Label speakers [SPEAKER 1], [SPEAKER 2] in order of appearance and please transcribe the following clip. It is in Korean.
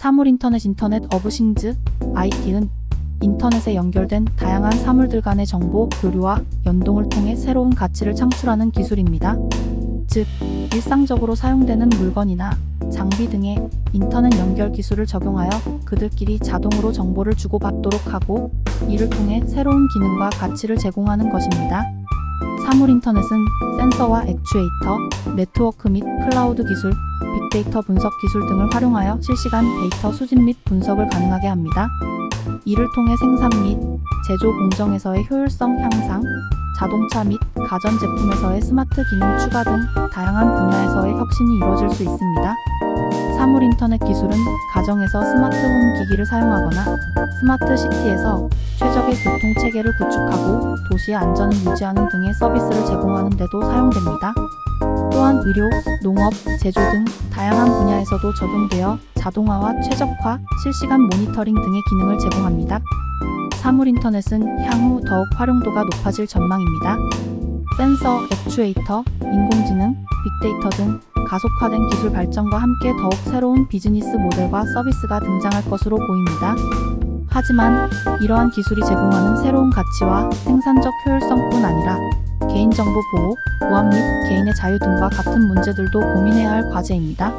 [SPEAKER 1] 사물 인터넷 인터넷 어브 싱즈 IT는 인터넷에 연결된 다양한 사물들 간의 정보 교류와 연동을 통해 새로운 가치를 창출하는 기술입니다. 즉, 일상적으로 사용되는 물건이나 장비 등의 인터넷 연결 기술을 적용하여 그들끼리 자동으로 정보를 주고받도록 하고 이를 통해 새로운 기능과 가치를 제공하는 것입니다. 사물 인터넷은 센서와 액추에이터, 네트워크 및 클라우드 기술, 빅데이터 분석 기술 등을 활용하여 실시간 데이터 수집 및 분석을 가능하게 합니다. 이를 통해 생산 및 제조 공정에서의 효율성 향상, 자동차 및 가전제품에서의 스마트 기능 추가 등 다양한 분야에서의 혁신이 이루어질 수 있습니다. 사물 인터넷 기술은 가정에서 스마트 홈 기기를 사용하거나 스마트 시티에서 최적의 교통 체계를 구축하고 도시의 안전을 유지하는 등의 서비스를 제공하는 데도 사용됩니다. 또한 의료, 농업, 제조 등 다양한 분야에서도 적용되어 자동화와 최적화, 실시간 모니터링 등의 기능을 제공합니다. 사물 인터넷은 향후 더욱 활용도가 높아질 전망입니다. 센서, 액추에이터, 인공지능, 빅데이터 등 가속화된 기술 발전과 함께 더욱 새로운 비즈니스 모델과 서비스가 등장할 것으로 보입니다. 하지만 이러한 기술이 제공하는 새로운 가치와 생산적 효율성뿐 아니라 개인정보 보호, 보안 및 개인의 자유 등과 같은 문제들도 고민해야 할 과제입니다.